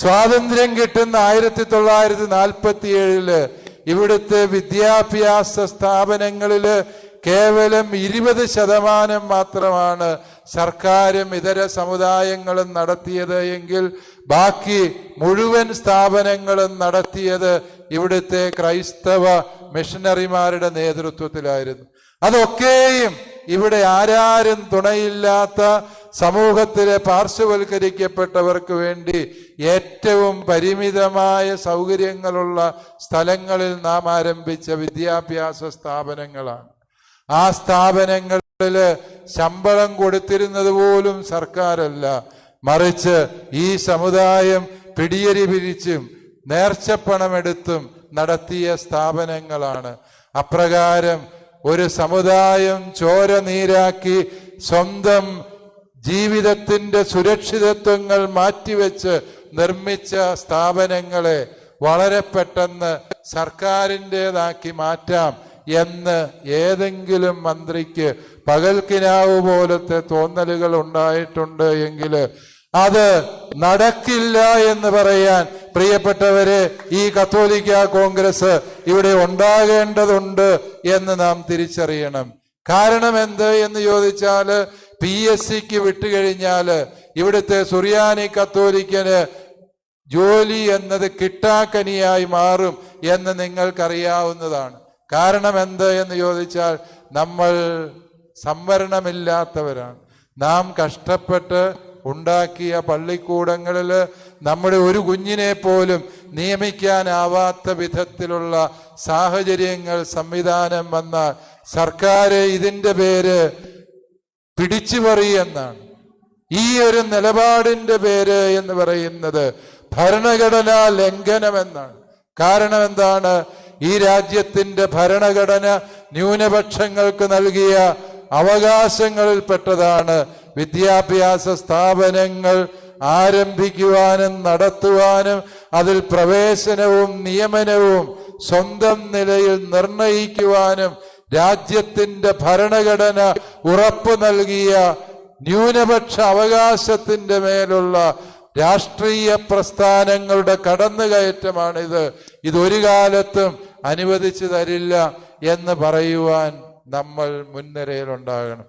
സ്വാതന്ത്ര്യം കിട്ടുന്ന ആയിരത്തി തൊള്ളായിരത്തി നാൽപ്പത്തി ഏഴിൽ ഇവിടുത്തെ വിദ്യാഭ്യാസ സ്ഥാപനങ്ങളിൽ കേവലം ഇരുപത് ശതമാനം മാത്രമാണ് സർക്കാരും ഇതര സമുദായങ്ങളും നടത്തിയത് എങ്കിൽ ബാക്കി മുഴുവൻ സ്ഥാപനങ്ങളും നടത്തിയത് ഇവിടുത്തെ ക്രൈസ്തവ മിഷണറിമാരുടെ നേതൃത്വത്തിലായിരുന്നു. അതൊക്കെയും ഇവിടെ ആരാരും തുണയില്ലാത്ത സമൂഹത്തിലെ പാർശ്വവൽക്കരിക്കപ്പെട്ടവർക്ക് വേണ്ടി ഏറ്റവും പരിമിതമായ സൗകര്യങ്ങളുള്ള സ്ഥലങ്ങളിൽ നാം ആരംഭിച്ച വിദ്യാഭ്യാസ സ്ഥാപനങ്ങളാണ്. ആ സ്ഥാപനങ്ങളിൽ ശമ്പളം കൊടുത്തിരുന്നത് പോലും സർക്കാരല്ല. മറിച്ച് ഈ സമുദായം പിടിയരി പിരിച്ചും നേർച്ചപ്പണമെടുത്തും നടത്തിയ സ്ഥാപനങ്ങളാണ്. അപ്രകാരം ഒരു സമുദായം ചോര നീരാക്കി സ്വന്തം ജീവിതത്തിന്റെ സുരക്ഷിതത്വങ്ങൾ മാറ്റിവെച്ച് നിർമ്മിച്ച സ്ഥാപനങ്ങളെ വളരെ പെട്ടെന്ന് സർക്കാരിന്റെതാക്കി മാറ്റാം എന്ന് ഏതെങ്കിലും മന്ത്രിക്ക് പകൽക്കിനാവ് പോലത്തെ തോന്നലുകൾ ഉണ്ടായിട്ടുണ്ട് എങ്കിൽ അത് നടക്കില്ല എന്ന് പറയാൻ പ്രിയപ്പെട്ടവരെ ഈ കത്തോലിക്ക കോൺഗ്രസ് ഇവിടെ ഉണ്ടാകേണ്ടതുണ്ട് എന്ന് നാം തിരിച്ചറിയണം. കാരണം എന്ത് എന്ന് ചോദിച്ചാൽ പി എസ് സിക്ക് വിട്ടുകഴിഞ്ഞാൽ ഇവിടുത്തെ സുറിയാനി കത്തോലിക്കന് ജോലി എന്നത് കിട്ടാക്കനിയായി മാറും എന്ന് നിങ്ങൾക്കറിയാവുന്നതാണ്. കാരണം എന്ത് എന്ന് ചോദിച്ചാൽ നമ്മൾ സംവരണമില്ലാത്തവരാണ്. നാം കഷ്ടപ്പെട്ട് ഉണ്ടാക്കിയ പള്ളിക്കൂടങ്ങളിൽ നമ്മുടെ ഒരു കുഞ്ഞിനെ പോലും നിയമിക്കാനാവാത്ത വിധത്തിലുള്ള സാഹചര്യങ്ങൾ സംവിധാനം വന്നാൽ സർക്കാർ ഇതിന്റെ പേര് പിടിച്ചുപറി എന്നാണ്. ഈ ഒരു നിലപാടിന്റെ പേര് എന്ന് പറയുന്നത് ഭരണഘടനാ ലംഘനം എന്നാണ്. കാരണം എന്താണ്? ഈ രാജ്യത്തിന്റെ ഭരണഘടന ന്യൂനപക്ഷങ്ങൾക്ക് നൽകിയ അവകാശങ്ങളിൽപ്പെട്ടതാണ്. വിദ്യാഭ്യാസ സ്ഥാപനങ്ങൾ ആരംഭിക്കുവാനും നടത്തുവാനും അതിൽ പ്രവേശനവും നിയമനവും സ്വന്തം നിലയിൽ നിർണയിക്കുവാനും രാജ്യത്തിന്റെ ഭരണഘടന ഉറപ്പു നൽകിയ ന്യൂനപക്ഷ അവകാശത്തിന്റെ മേലുള്ള രാഷ്ട്രീയ പ്രസ്ഥാനങ്ങളുടെ കടന്നുകയറ്റമാണിത്. ഇതൊരു കാലത്തും അനുവദിച്ചു തരില്ല എന്ന് പറയുവാൻ നമ്മൾ മുൻനിരയിലുണ്ടാകണം.